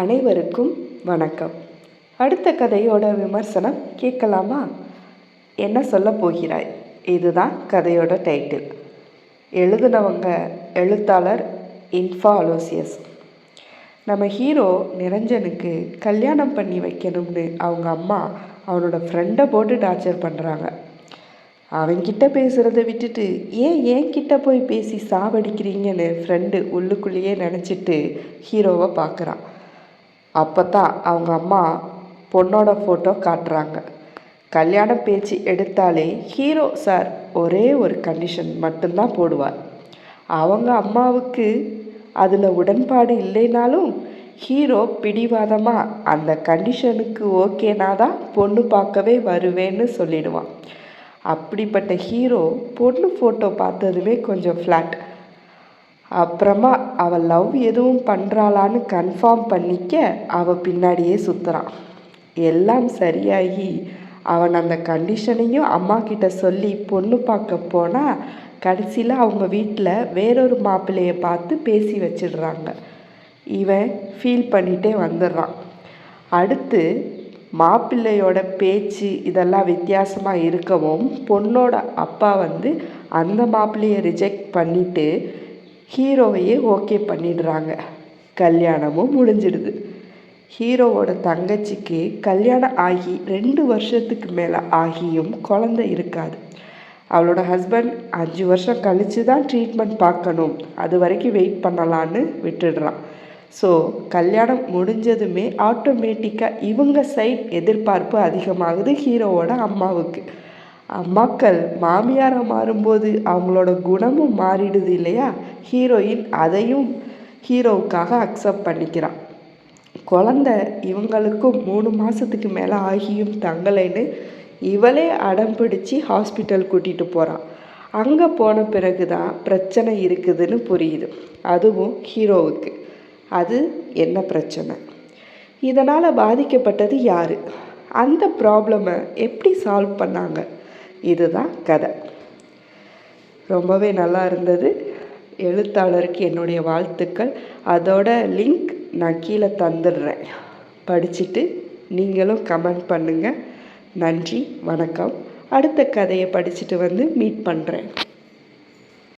அனைவருக்கும் வணக்கம். அடுத்த கதையோட விமர்சனம் கேட்கலாமா? என்ன சொல்ல போகிறாய்? இதுதான் கதையோட டைட்டில். எழுதுனவங்க எழுத்தாளர் இன்ஃபா அலோசியஸ் நம்ம ஹீரோ நிரஞ்சனுக்கு கல்யாணம் பண்ணி வைக்கணும்னு அவங்க அம்மா அவனோட ஃப்ரெண்டை போட்டு டார்ச்சர் பண்ணுறாங்க அவன்கிட்ட பேசுகிறத விட்டுட்டு ஏன் என்கிட்ட போய் பேசி சாவடிக்கிறீங்கன்னு ஃப்ரெண்டு உள்ளுக்குள்ளேயே நினச்சிட்டு ஹீரோவை பார்க்குறான். அப்போ தான் அவங்க அம்மா பொண்ணோட ஃபோட்டோ காட்டுறாங்க. கல்யாண பேச்சு எடுத்தாலே ஹீரோ சார் ஒரே ஒரு கண்டிஷன் மட்டும்தான் போடுவார். அவங்க அம்மாவுக்கு அதில் உடன்பாடு இல்லைனாலும் ஹீரோ பிடிவாதமாக அந்த கண்டிஷனுக்கு ஓகேனா தான் பொண்ணு பார்க்கவே வருவேன்னு சொல்லிடுவான். அப்படிப்பட்ட ஹீரோ பொண்ணு ஃபோட்டோ பார்த்ததுமே கொஞ்சம் ஃப்ளாட் அப்புறமா அவள் லவ் எதுவும் பண்ணுறாளான்னு கன்ஃபார்ம் பண்ணிக்க அவள் பின்னாடியே சுற்றுறான் எல்லாம் சரியாகி அவன் அந்த கண்டிஷனையும் அம்மா கிட்ட சொல்லி பொண்ணு பார்க்க போனால் கடைசியில் அவங்க வீட்டில் வேறொரு மாப்பிள்ளையை பார்த்து பேசி வச்சிடுறாங்க. இவன் ஃபீல் பண்ணிகிட்டே வந்துடுறான். அடுத்து மாப்பிள்ளையோட பேச்சு இதெல்லாம் வித்தியாசமாக இருக்கவும் பொண்ணோட அப்பா வந்து அந்த மாப்பிள்ளையை ரிஜெக்ட் பண்ணிவிட்டு ஹீரோவையே ஓகே பண்ணிடுறாங்க. கல்யாணமும் முடிஞ்சிடுது. ஹீரோவோட தங்கச்சிக்கு கல்யாணம் ஆகி ரெண்டு வருஷத்துக்கு மேலே ஆகியும் குழந்தை இருக்காது. அவளோட ஹஸ்பண்ட் அஞ்சு வருஷம் கழித்து தான் ட்ரீட்மெண்ட் பார்க்கணும். அது வரைக்கும் வெயிட் பண்ணலான்னு விட்டுடுறான். ஸோ கல்யாணம் முடிஞ்சதுமே ஆட்டோமேட்டிக்காக இவங்க சைட் எதிர்பார்ப்பு அதிகமாகுது ஹீரோவோட அம்மாவுக்கு. அம்மாக்கள் மாமியாராக மாறும்போது அவங்களோட குணமும் மாறிடுது இல்லையா? ஹீரோயின் அதையும் ஹீரோவுக்காக அக்செப்ட் பண்ணிக்கிறான். குழந்த இவங்களுக்கும் மூணு மாதத்துக்கு மேலே ஆகியும் தங்கலைன்னு இவளே அடம் பிடிச்சி ஹாஸ்பிட்டல் கூட்டிகிட்டு போகிறான் அங்கே போன பிறகு தான் பிரச்சனை இருக்குதுன்னு புரியுது. அதுவும் ஹீரோவுக்கு அது என்ன பிரச்சனை? இதனால் பாதிக்கப்பட்டது யார்? அந்த ப்ராப்ளமை எப்படி சால்வ் பண்ணாங்க? இதுதான் கதை. ரொம்பவே நல்லா இருந்தது. எழுத்தாளருக்கு என்னுடைய வாழ்த்துக்கள். அதோட லிங்க் நான் கீழே தந்துடுறேன். படிச்சுட்டு நீங்களும் கமெண்ட் பண்ணுங்கள் நன்றி வணக்கம். அடுத்த கதையை படிச்சுட்டு வந்து மீட் பண்ணுறேன்